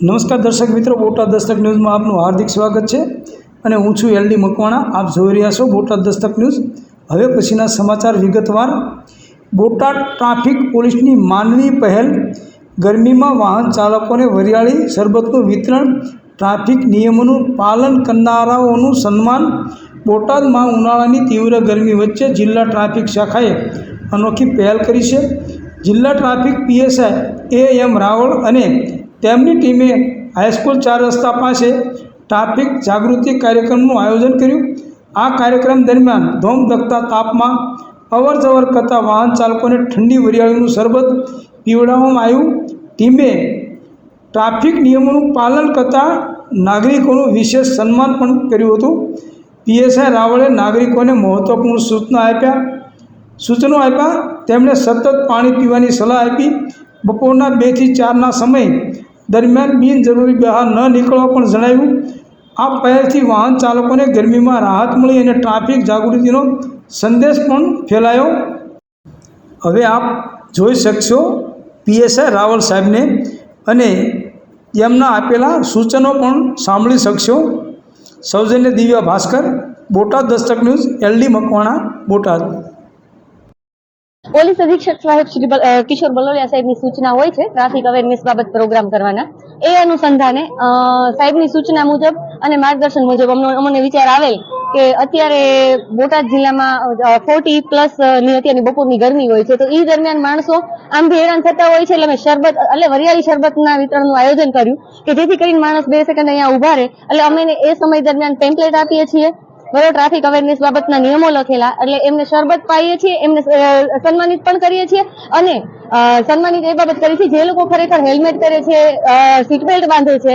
નમસ્કાર દર્શક મિત્રો, બોટાદ દસ્તક ન્યૂઝમાં આપનું હાર્દિક સ્વાગત છે અને હું છું એલડી મકવાણા. આપ જોઈ રહ્યા છો બોટાદ દસ્તક ન્યૂઝ. હવે પછીના સમાચાર વિગતવાર. બોટાદ ટ્રાફિક પોલીસની માનવી પહેલ. ગરમીમાં વાહન ચાલકોને વરિયાળી, શરબતનું વિતરણ, ટ્રાફિક નિયમોનું પાલન કરનારાઓનું સન્માન. બોટાદમાં ઉનાળાની તીવ્ર ગરમી વચ્ચે જિલ્લા ટ્રાફિક શાખાએ અનોખી પહેલ કરી છે. જિલ્લા traffic P S I A M Raval અને તેમની ટીમે હાઈસ્કૂલ ચાર રસ્તા પાસે ટ્રાફિક જાગૃતિ કાર્યક્રમનું આયોજન કર્યું. આ કાર્યક્રમ દરમિયાન ધોમધકતા તાપમાં અવર જવર કરતા વાહન ચાલકોને ઠંડી વરિયાળીનું શરબત પીવડાવવામાં આવ્યું. ટીમે ટ્રાફિક નિયમોનું પાલન કરતા નાગરિકોનું વિશેષ સન્માન પણ કર્યું હતું. પીએસઆઈ રાવળે નાગરિકોને મહત્ત્વપૂર્ણ સૂચના આપ્યા. સૂચનો આપ્યા. તેમણે સતત પાણી પીવાની સલાહ આપી. બપોરના બેથી ચારના સમય દરમિયાન બિનજરૂરી બહાર ન નીકળવા પણ જણાવ્યું. આ પહેલથી વાહન ચાલકોને ગરમીમાં રાહત મળી અને ટ્રાફિક જાગૃતિનો સંદેશ પણ ફેલાયો. હવે આપ જોઈ શકશો પીએસઆઈ રાવલ સાહેબને અને એમના આપેલા સૂચનો પણ સાંભળી શકશો. સૌજન્ય Divya Bhaskar, Botad Dastak news, L D Makwana, Botad. Police અધિક્ષક સાહેબ શ્રી કિશોર બલોલિયા સાહેબની સૂચના હોય છે. ટ્રાફિક અવેરનેસ બાબત પ્રોગ્રામ કરવાના. એ અનુસંધાને સાહેબની સૂચના મુજબ અને માર્ગદર્શન મુજબ અમને વિચાર આવેલ કે અત્યારે બોટાદ જિલ્લામાં ફોર્ટી પ્લસની અત્યારની બપોરની ગરમી હોય છે. તો એ દરમિયાન માણસો આમ બી હેરાન થતા હોય છે એટલે અમે શરબત, એટલે વરિયાળી શરબતના વિતરણનું આયોજન કર્યું કે જેથી કરીને માણસ બે સેકન્ડ અહીંયા ઊભા રહે. એટલે અમે એ સમય દરમિયાન પેમ્પલેટ આપીએ છીએ. બરોબર ટ્રાફિક અવેરનેસ બાબતના નિયમો લખેલા, એટલે એમને શરબત પાઈએ છીએ, એમને સન્માનિત પણ કરીએ છીએ અને સન્માનિત એ બાબત કરી છે, જે લોકો ખરેખર હેલ્મેટ પહેરે છે સીટ બેલ્ટ બાંધે છે